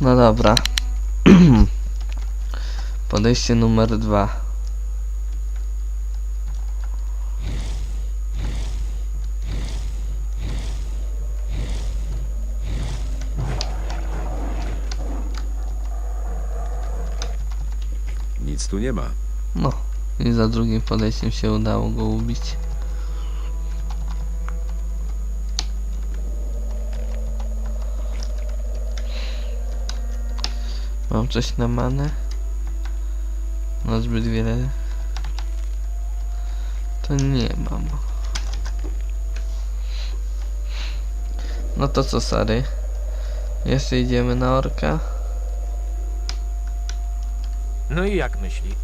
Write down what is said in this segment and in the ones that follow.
No dobra. Podejście numer dwa. Nic tu nie ma. No. I za drugim podejściem się udało go ubić. Mam coś na manę? No zbyt wiele. To nie mam. No to co, Sary? Jeszcze idziemy na orka? No i jak myśli?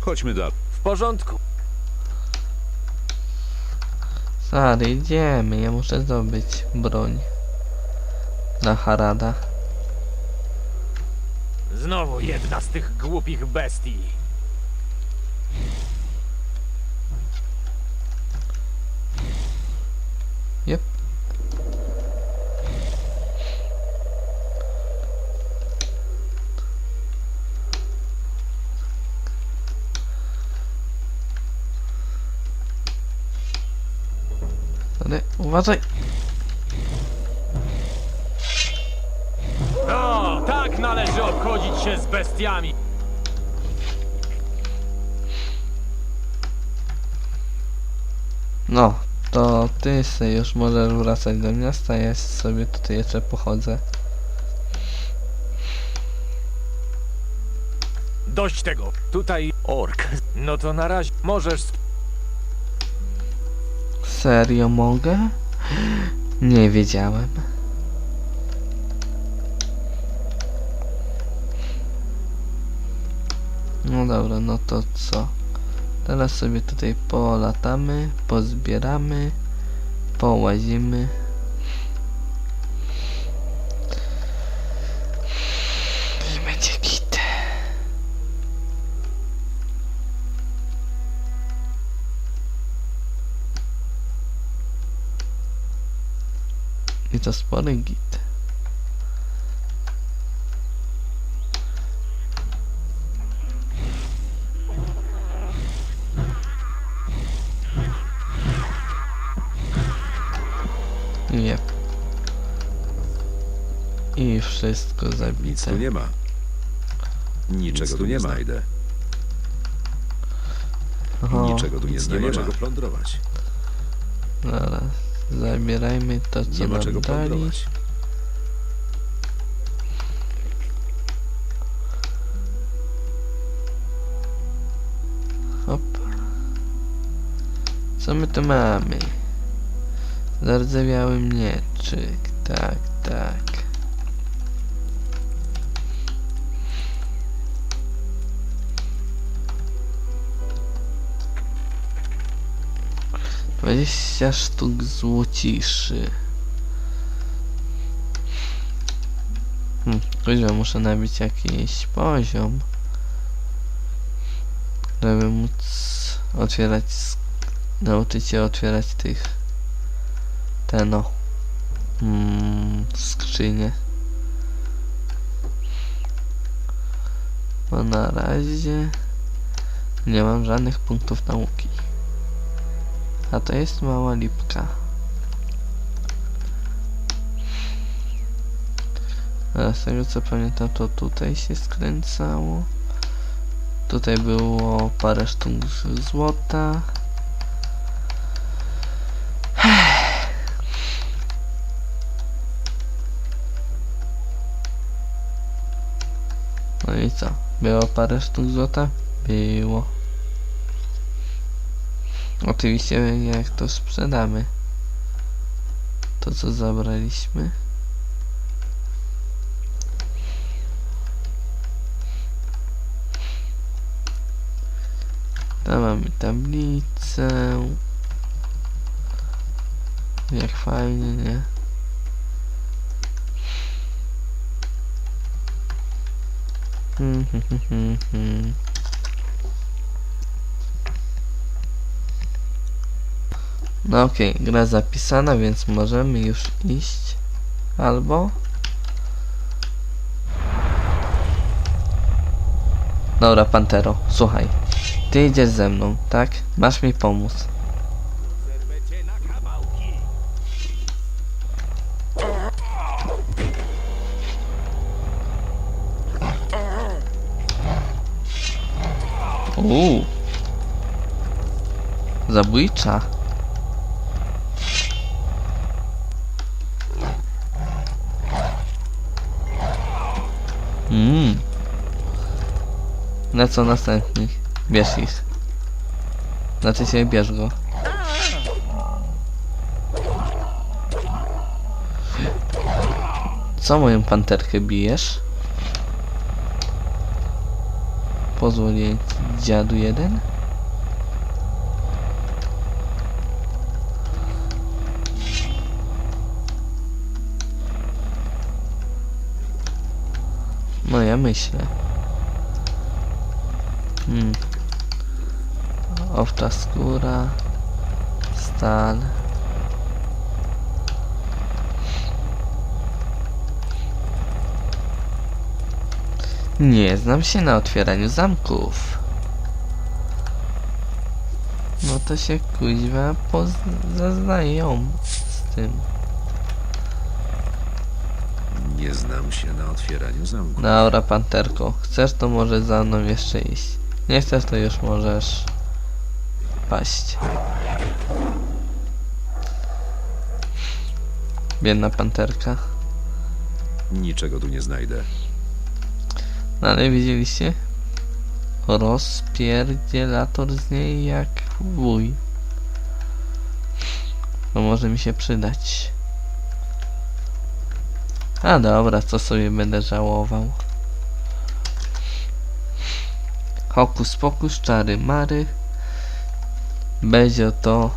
Chodźmy dalej. W porządku. Sary, idziemy. Ja muszę zdobyć broń. Na Harada. Znowu jedna z tych głupich bestii. Jep. Ale uważaj! Się z bestiami. No, to ty se już możesz wracać do miasta, ja sobie tutaj jeszcze pochodzę. Dość tego. Tutaj ork. No to na razie możesz sp- Serio mogę? Nie wiedziałem. No dobra, no to co? Teraz sobie tutaj polatamy, pozbieramy, połazimy. I. I to spory git. I wszystko Nic zabite. tu nie ma. Niczego tu nie znajdę. Oho, Niczego tu nie znajdę. Nie ma czego plądrować. Zaraz. Zabierajmy to, co Nie ma nam czego dali. plądrować. Hop. Co my tu mamy? Zardzewiały mieczyk. Tak, tak. Dwadzieścia sztuk złociszy. Hmm, kuźwa, muszę nabić jakiś poziom żeby móc otwierać nauczyć się otwierać tych te no mm, skrzynie bo na razie nie mam żadnych punktów nauki a to jest mała lipka a z tego co pamiętam to tutaj się skręcało Tutaj było parę sztuk złota. No i co? Było parę sztuk złota? Było. Oczywiście jak to sprzedamy. To co zabraliśmy. Tam mamy tablicę. Jak fajnie, nie? Hmm, hmm, hmm, hmm, No okej, okay, gra zapisana, więc możemy już iść. Albo... Dobra, Pantero, słuchaj. Ty idziesz ze mną, tak? Masz mi pomóc. Uuu. Zabójcza. Mmm. Na co następny? Bierz ich. Znaczy się bierz go. Co moją panterkę bijesz? Pozwól dziadu jeden? No ja myślę. Hmm. Owcza skóra. Stal. Nie znam się na otwieraniu zamków. No to się kuźwa poznają z tym. Nie znam się na otwieraniu zamku. Dobra, panterko. Chcesz to może za mną jeszcze iść. Nie chcesz to już możesz paść. Biedna panterka. Niczego tu nie znajdę. No ale widzieliście? Rozpierdzielator z niej jak wuj. To może mi się przydać. A dobra, co sobie będę żałował. Hokus pokus, czary mary. Będzie to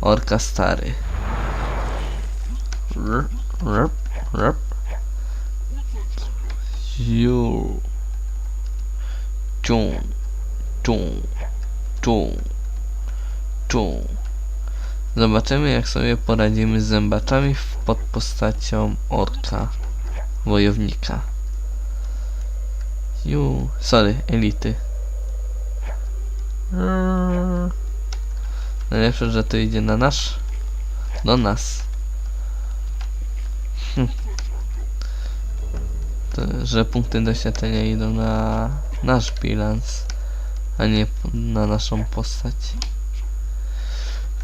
orka stary. Rp, rp, rp. Ziu. Ciu. Ciu. Ciu. Ciu. Zobaczymy jak sobie poradzimy z zębaczami pod postacią orka. Wojownika. Ju. Sorry, elity. Mm. Najlepsze, że to idzie na nasz. Do nas. Hm. To, że punkty doświadczenia idą na nasz bilans, a nie na naszą postać.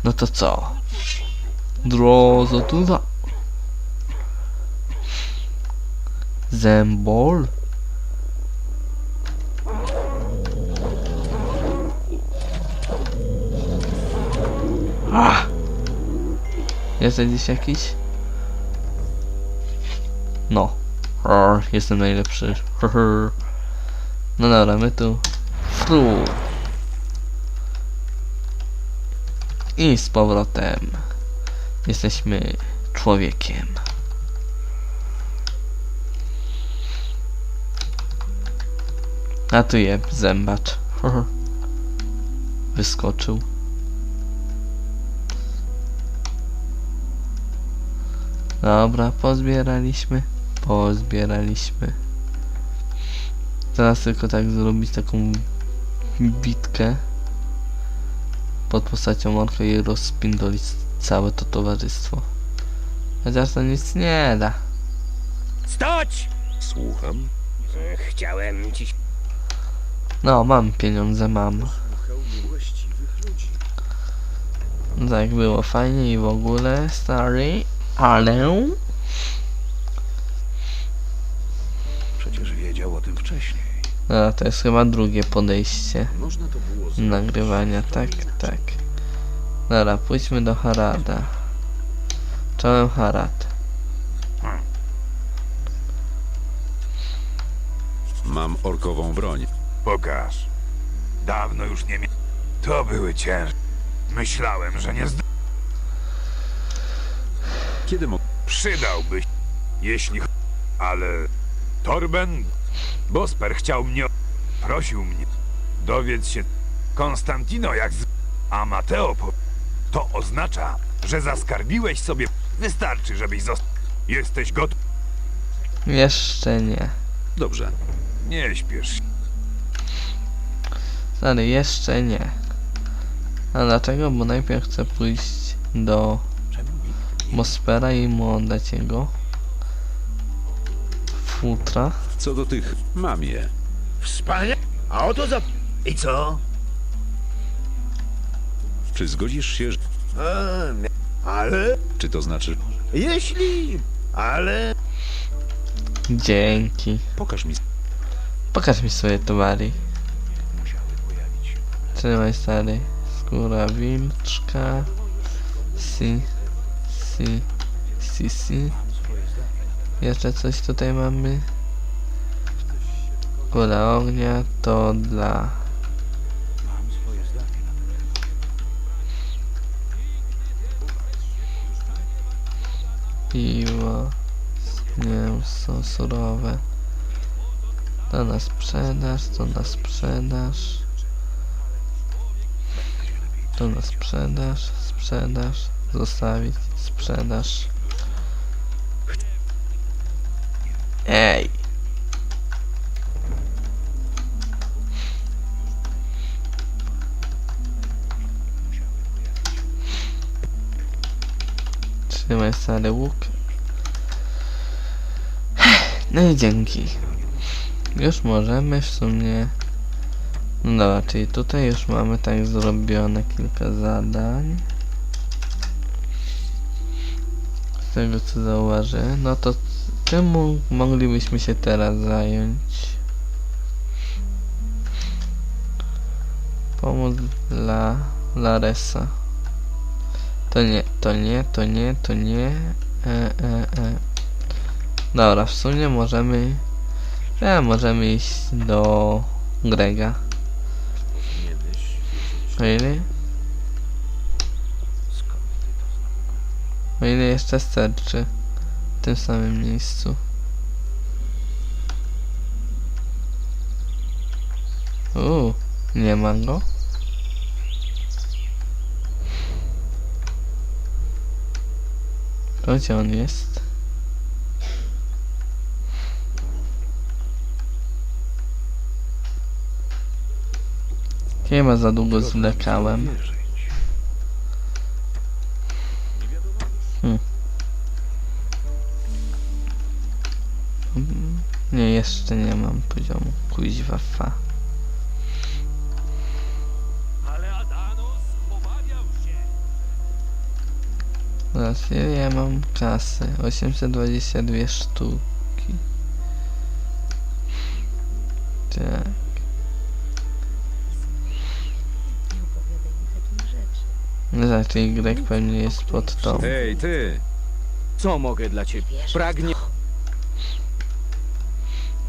No to co? Drozo tu za. Zembol? Ah! Jest gdzieś jakiś? No. Jestem najlepszy. No dobra, my tu. I z powrotem. Jesteśmy człowiekiem. A tu je zębacz. Wyskoczył. Dobra, pozbieraliśmy. Pozbieraliśmy. Teraz tylko tak zrobić taką bitkę pod postacią orka i rozpindolić całe to towarzystwo. Chociaż to nic nie da. Stać! Słucham. Chciałem ci... No, mam pieniądze, mam. No tak, było fajnie i w ogóle, stary, ale... Przecież wiedział o tym wcześniej. A, to jest chyba drugie podejście. Można to było nagrywania, tak, tak. Dobra, pójdźmy do Harada. Czołem Harad. Mam orkową broń. Pokaż. Dawno już nie miałem. To były ciężkie. Myślałem, że nie zda... Kiedy mo... Przydałbyś, jeśli... ch- Ale... Torben... Bosper chciał mnie... Prosił mnie. Dowiedz się... Konstantino jak z... A Mateo po... To oznacza, że zaskarbiłeś sobie... Wystarczy, żebyś został... Jesteś gotów? Jeszcze nie. Dobrze. Nie śpiesz się. Stary, jeszcze nie. A dlaczego? Bo najpierw chcę pójść do Mospera i mu oddać jego futra. Co do tych, mam je. Wspaniale. A oto za... I co? Czy zgodzisz się, że... A, nie. ale... Czy to znaczy... Jeśli... Ale... Dzięki. Pokaż mi... Pokaż mi swoje towary. Trzymaj stary. Skóra wilczka. Si. Si. Si, si. Jeszcze coś tutaj mamy. Kula ognia to dla... Piwo. Mięso surowe. To na sprzedaż, to na sprzedaż. To na sprzedaż, sprzedaż, zostawić, sprzedaż. Ej! Trzymaj stary łuk. No i dzięki. Już możemy w sumie... No dobra, czyli tutaj już mamy tak zrobione kilka zadań. Z tego co zauważy, no to czemu moglibyśmy się teraz zająć? Pomóc dla Laresa. To nie, to nie, to nie, to nie. E, e, e. Dobra, w sumie możemy ja, możemy iść do Grega. Ile? O ile jeszcze starczy w tym samym miejscu. Uuu, nie ma go. Gdzie on jest? Chyba za długo zwlekałem. Hmm. Mm, Nie, jeszcze nie mam poziomu. Kuźwa fa. Ale Adanos obawiał się. Teraz ile ja mam kasy? 822 sztuki. Tak. No tak, Greg pewnie jest pod tą. Hej, ty! Co mogę dla ciebie? Wiesz, Pragnie...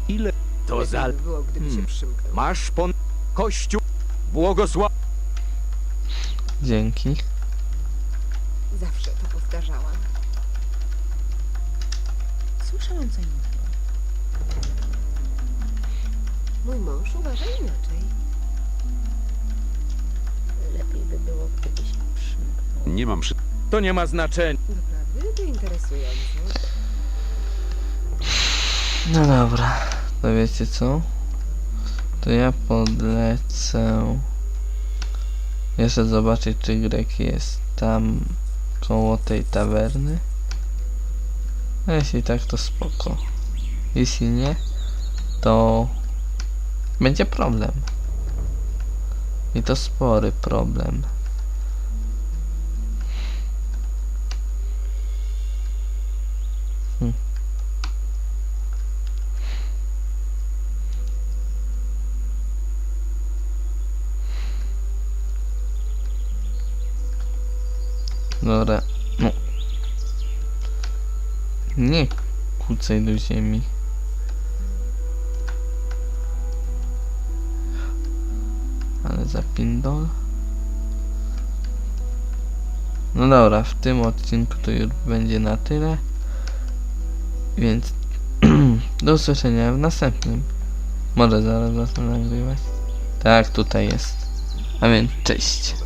Ile to za... Lepiej by było, gdyby Hmm. przymknął. Masz pon... Kościół... Błogosław... Dzięki. Zawsze to powtarzałam. Słyszałam co innego. Mój mąż uważa inaczej. Nie mam przy... To nie ma znaczenia. Doprawdy to interesujące. No dobra, to wiecie co? To ja podlecę. Jeszcze zobaczyć, czy Grek jest tam koło tej tawerny. A jeśli tak, to spoko. Jeśli nie, to będzie problem. I to spory problem. Dobra, no. Nie kucaj do ziemi. Ale zapindol. No dobra, w tym odcinku to już będzie na tyle. Więc do usłyszenia w następnym. Może zaraz zacznę nagrywać. Tak, tutaj jest. A więc cześć.